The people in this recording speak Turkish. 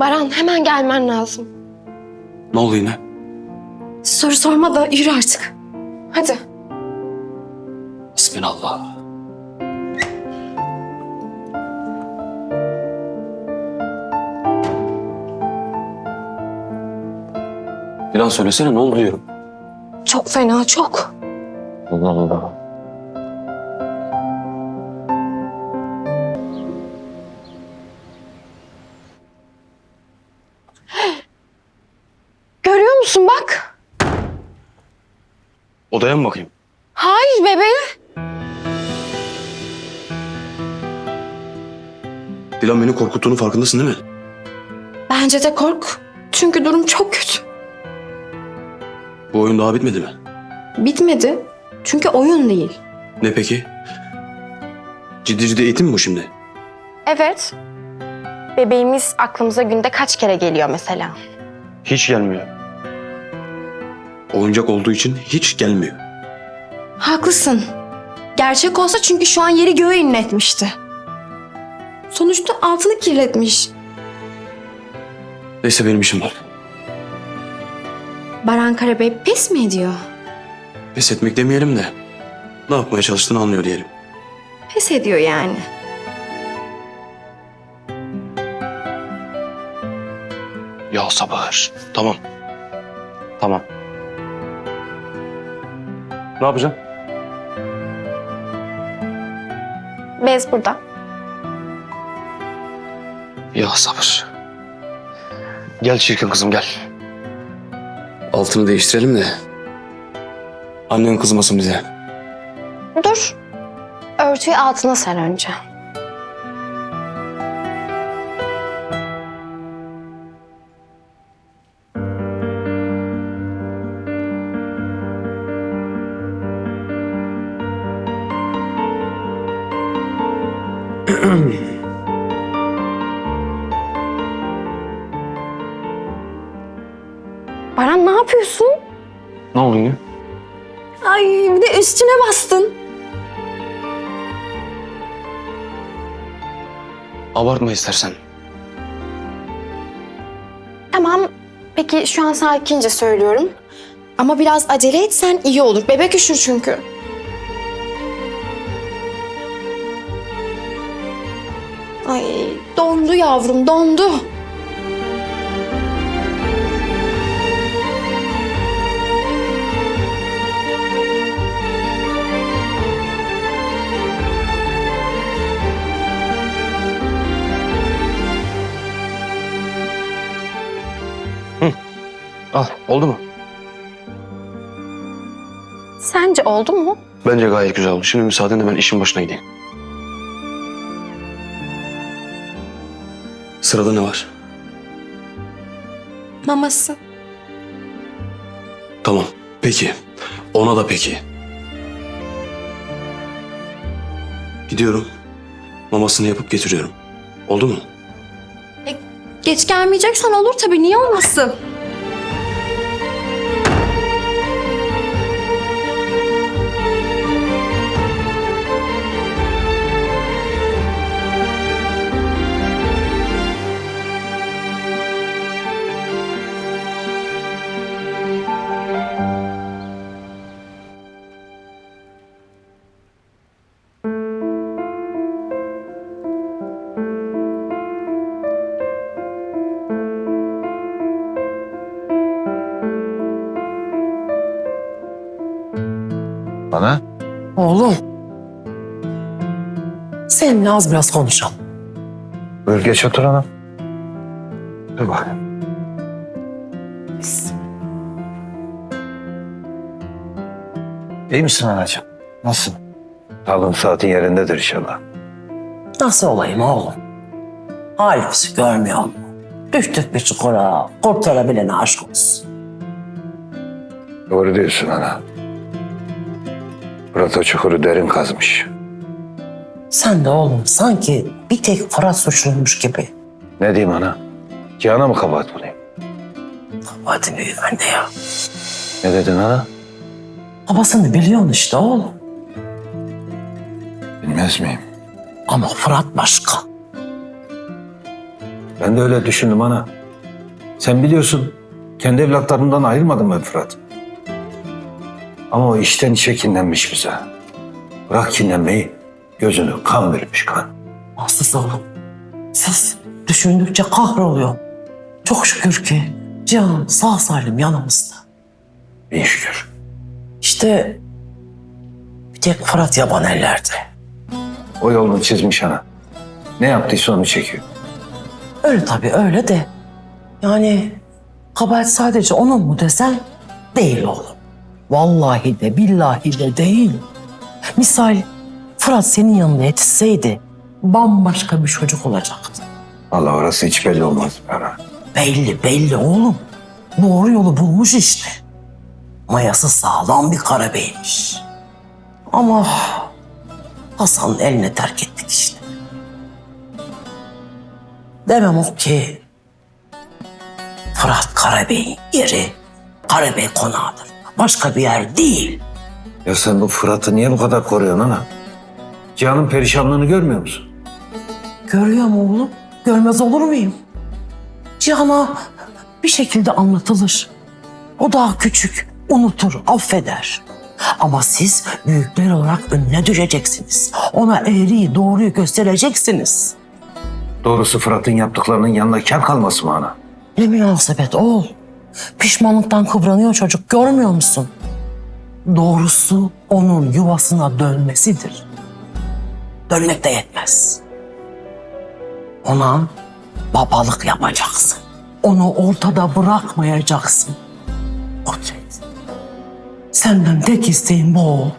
Baran hemen gelmen lazım. Ne oldu yine? Soru sorma da yürü artık. Hadi. Bismillah. Bir daha söylesene ne oldu diyorum. Çok fena çok. Allah Allah. Odaya mı bakayım? Hayır bebeğim. Dilan beni korkuttuğunu farkındasın değil mi? Bence de kork. Çünkü durum çok kötü. Bu oyun daha bitmedi mi? Bitmedi. Çünkü oyun değil. Ne peki? Ciddi ciddi eğitim mi bu şimdi? Evet. Bebeğimiz aklımıza günde kaç kere geliyor mesela? Hiç gelmiyor. Oyuncak olduğu için hiç gelmiyor. Haklısın. Gerçek olsa çünkü şu an yeri göğe inletmişti. Sonuçta altını kirletmiş. Neyse benim işim var. Baran Karabey pes mi ediyor? Pes etmek demeyelim de ne yapmaya çalıştığını anlıyor diyelim. Pes ediyor yani. Ya sabır. Tamam. Tamam. Ne yapacağım? Bez burada. Ya sabır. Gel çirkin kızım gel. Altını değiştirelim de. Annen kızmasın bize. Dur. Örtüyü altına ser önce. Baran ne yapıyorsun? Ne oluyor? Ay bir de üstüne bastın. Abartma istersen. Tamam. Peki şu an sakince söylüyorum. Ama biraz acele etsen iyi olur. Bebek üşür çünkü. Ay dondu yavrum dondu. Al oldu mu? Sence oldu mu? Bence gayet güzel oldu. Şimdi müsaadenle ben işin başına gideyim. Sırada ne var? Maması. Tamam. Peki. Ona da peki. Gidiyorum. Mamasını yapıp getiriyorum. Oldu mu? Geç gelmeyeceksen olur tabii. Niye olmasın? Bana? Oğlum. Seninle az biraz konuşalım. Buyur geç otur hanım. Dur bakayım. İyi misin anacığım? Nasılsın? Sağlığın saatin yerindedir inşallah. Nasıl olayım oğlum? Halimizi görmüyor musun? Düştük bir çukura, kurtarabilene aşk olsun. Doğru diyorsun ana. Fırat o çukuru derin kazmış. Sen de oğlum sanki bir tek Fırat suçluymuş gibi. Ne diyeyim ana? Cihan'a mı kabahat bulayım? Hadi büyük anne ya. Ne dedin ana? Babasını biliyorsun işte oğlum. Bilmez miyim? Ama Fırat başka. Ben de öyle düşündüm ana. Sen biliyorsun kendi evlatlarından ayırmadım ben Fırat. Ama o işten işe kinlenmiş bize. Bırak kinlenmeyi. Gözünü kan vermiş kan. Mahsus oğlum. Siz düşündükçe kahroluyor. Çok şükür ki Cihan sağ salim yanımızda. Bin şükür. İşte bir tek Fırat yaban ellerde. O yolunu çizmiş ana. Ne yaptıysa onu çekiyor. Öyle tabii öyle de. Yani kabahat sadece onun mu desen değil oğlum. Vallahi de billahi de değil. Misal Fırat senin yanına yetişseydi bambaşka bir çocuk olacaktı. Allah orası hiç belli olmaz bana. Belli belli oğlum. Doğru yolu bulmuş işte. Mayası sağlam bir karabeymiş. Ama Hasan'ın eline terk ettik işte. Demem o ki Fırat Karabey'in yeri Karabey konağıdır. Başka bir yer değil. Ya sen bu Fırat'ı niye bu kadar koruyorsun ana? Cihan'ın perişanlığını görmüyor musun? Görüyorum oğlum. Görmez olur muyum? Cihan'a bir şekilde anlatılır. O daha küçük, unutur, affeder. Ama siz büyükler olarak önüne düşeceksiniz. Ona eğriyi doğruyu göstereceksiniz. Doğrusu Fırat'ın yaptıklarının yanına kar kalması mı ana? Ne münasebet oğul. Pişmanlıktan kıvranıyor çocuk görmüyor musun? Doğrusu onun yuvasına dönmesidir. Dönmek de yetmez. Ona babalık yapacaksın. Onu ortada bırakmayacaksın. Kudret. Senden tek isteğim bu oğul.